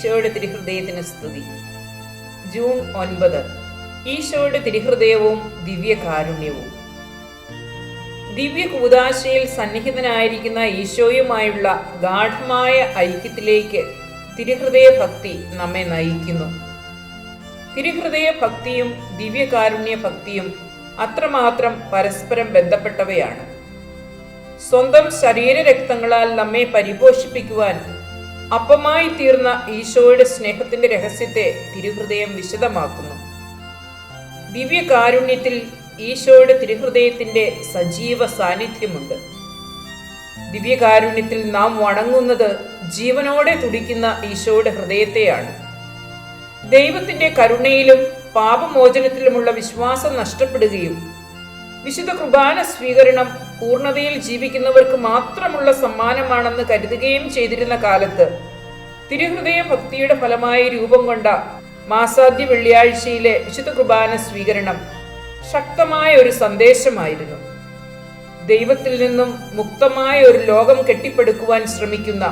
ഈശോയുടെ തിരുഹൃദയത്തിന് സ്തുതി. ജൂൺ ഒൻപത്. ഈശോയുടെ തിരുഹൃദയവും ദിവ്യകാരുണ്യവും. ദിവ്യ കൂതാശയിൽ സന്നിഹിതനായിരിക്കുന്ന ഈശോയുമായുള്ള ഗാഠമായ ഐക്യത്തിലേക്ക് തിരുഹൃദയ ഭക്തി നമ്മെ നയിക്കുന്നു. തിരുഹൃദയ ഭക്തിയും ദിവ്യകാരുണ്യ ഭക്തിയും അത്രമാത്രം പരസ്പരം ബന്ധപ്പെട്ടവയാണ്. സ്വന്തം ശരീരരക്തങ്ങളാൽ നമ്മെ പരിപോഷിപ്പിക്കുവാൻ അപ്പമായി തീർന്ന ഈശോയുടെ സ്നേഹത്തിന്റെ രഹസ്യത്തെ തിരുഹൃദയം വിശദമാക്കുന്നു. ദിവ്യകാരുണ്യത്തിൽ ഈശോയുടെ തിരുഹൃദയത്തിന്റെ സജീവ സാന്നിധ്യമുണ്ട്. ദിവ്യകാരുണ്യത്തിൽ നാം വണങ്ങുന്നത് ജീവനോടെ തുടിക്കുന്ന ഈശോയുടെ ഹൃദയത്തെയാണ്. ദൈവത്തിന്റെ കരുണയിലും പാപമോചനത്തിലുമുള്ള വിശ്വാസം നഷ്ടപ്പെടുകയും വിശുദ്ധ കുർബാന സ്വീകരണം പൂർണതയിൽ ജീവിക്കുന്നവർക്ക് മാത്രമുള്ള സമ്മാനമാണെന്ന് കരുതുകയും ചെയ്തിരുന്ന കാലത്ത് തിരുഹൃദയ ഭക്തിയുടെ ഫലമായി രൂപം കൊണ്ട മാസാദ്യ വെള്ളിയാഴ്ചയിലെ വിശുദ്ധ കുർബാന സ്വീകരണം ശക്തമായ ഒരു സന്ദേശമായിരുന്നു. ദൈവത്തിൽ നിന്നും മുക്തമായ ഒരു ലോകം കെട്ടിപ്പടുക്കുവാൻ ശ്രമിക്കുന്ന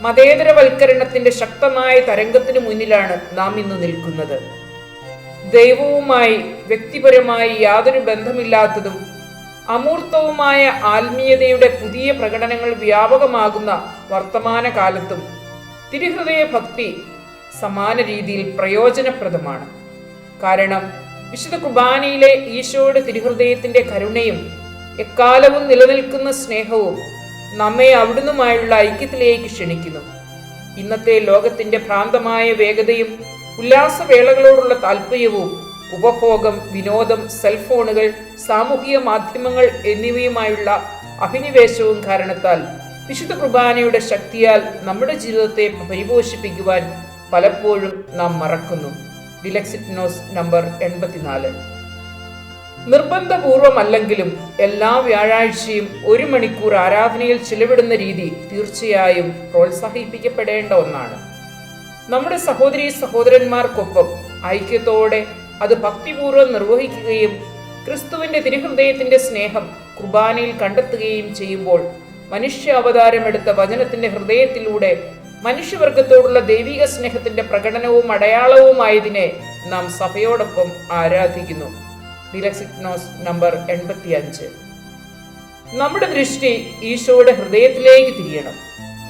മതേതരവൽക്കരണത്തിന്റെ ശക്തമായ തരംഗത്തിനു മുന്നിലാണ് നാം ഇന്ന് നിൽക്കുന്നത്. ദൈവവുമായി വ്യക്തിപരമായി യാതൊരു ബന്ധമില്ലാത്തതും അമൂർത്തവുമായ ആത്മീയതയുടെ പുതിയ പ്രകടനങ്ങൾ വ്യാപകമാകുന്ന വർത്തമാന കാലത്തും തിരുഹൃദയ ഭക്തി സമാന രീതിയിൽ പ്രയോജനപ്രദമാണ്. കാരണം വിശുദ്ധ കുർബാനയിലെ ഈശോയുടെ തിരുഹൃദയത്തിന്റെ കരുണയും എക്കാലവും നിലനിൽക്കുന്ന സ്നേഹവും നമ്മെ അവിടുന്നുമായുള്ള ഐക്യത്തിലേക്ക് ക്ഷണിക്കുന്നു. ഇന്നത്തെ ലോകത്തിന്റെ ഭ്രാന്തമായ വേഗതയും ഉല്ലാസവേളകളോടുള്ള താല്പര്യവും ഉപഭോഗം വിനോദം സെൽഫോണുകൾ സാമൂഹിക മാധ്യമങ്ങൾ എന്നിവയുമായുള്ള അഭിനിവേശവും കാരണത്താൽ വിശുദ്ധ കുർബാനയുടെ ശക്തിയാൽ നമ്മുടെ ജീവിതത്തെ പരിപോഷിപ്പിക്കുവാൻ പലപ്പോഴും നാം മറക്കുന്നു. ഡിലക്സിറ്റ്നോസ് നമ്പർ എൺപത്തിനാല്. നിർബന്ധപൂർവമല്ലെങ്കിലും എല്ലാ വ്യാഴാഴ്ചയും ഒരു മണിക്കൂർ ആരാധനയിൽ ചിലവിടുന്ന രീതി തീർച്ചയായും പ്രോത്സാഹിപ്പിക്കപ്പെടേണ്ട ഒന്നാണ്. നമ്മുടെ സഹോദരി സഹോദരന്മാർക്കൊപ്പം ഐക്യത്തോടെ അത് ഭക്തിപൂർവം നിർവഹിക്കുകയും ക്രിസ്തുവിന്റെ തിരുഹൃദയത്തിന്റെ സ്നേഹം കുർബാനയിൽ കണ്ടെത്തുകയും ചെയ്യുമ്പോൾ മനുഷ്യ അവതാരമെടുത്ത വചനത്തിന്റെ ഹൃദയത്തിലൂടെ മനുഷ്യവർഗത്തോടുള്ള ദൈവിക സ്നേഹത്തിന്റെ പ്രകടനവും അടയാളവുമായതിനെ നാം സഭയോടൊപ്പം ആരാധിക്കുന്നു. ഡിലക്സിഗ്നോസ് നമ്പർ എൺപത്തി അഞ്ച് നമ്മുടെ ദൃഷ്ടി ഈശോയുടെ ഹൃദയത്തിലേക്ക് തിരിയണം.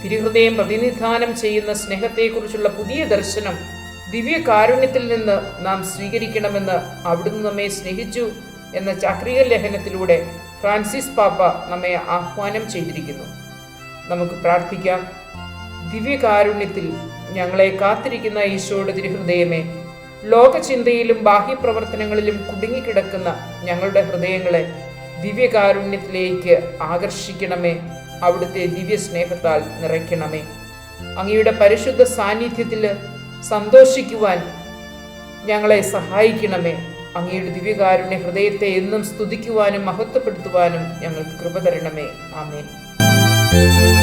തിരുഹൃദയം പ്രതിനിധാനം ചെയ്യുന്ന സ്നേഹത്തെക്കുറിച്ചുള്ള പുതിയ ദർശനം ദിവ്യ കാരുണ്യത്തിൽ നിന്ന് നാം സ്വീകരിക്കണമെന്ന് അവിടുന്ന് നമ്മെ സ്നേഹിച്ചു എന്ന ചാക്രിക ലേഖനത്തിലൂടെ ഫ്രാൻസിസ് പാപ്പ നമ്മെ ആഹ്വാനം ചെയ്തിരിക്കുന്നു. നമുക്ക് പ്രാർത്ഥിക്കാം. ദിവ്യകാരുണ്യത്തിൽ ഞങ്ങളെ കാത്തിരിക്കുന്ന ഈശോയുടെ തിരുഹൃദയമേ ലോകചിന്തയിലും ബാഹ്യപ്രവർത്തനങ്ങളിലും കുടുങ്ങിക്കിടക്കുന്ന ഞങ്ങളുടെ ഹൃദയങ്ങളെ ദിവ്യകാരുണ്യത്തിലേക്ക് ആകർഷിക്കണമേ അവിടുത്തെ ദിവ്യ സ്നേഹത്താൽ നിറയ്ക്കണമേ. അങ്ങയുടെ പരിശുദ്ധ സാന്നിധ്യത്തിൽ സന്തോഷിക്കുവാൻ ഞങ്ങളെ സഹായിക്കണമേ. അങ്ങയുടെ ദിവ്യകാരുണ്യ ഹൃദയത്തെ എന്നും സ്തുതിക്കുവാനും മഹത്വപ്പെടുത്തുവാനും ഞങ്ങൾക്ക് കൃപ തരണമേ. ആമേൻ.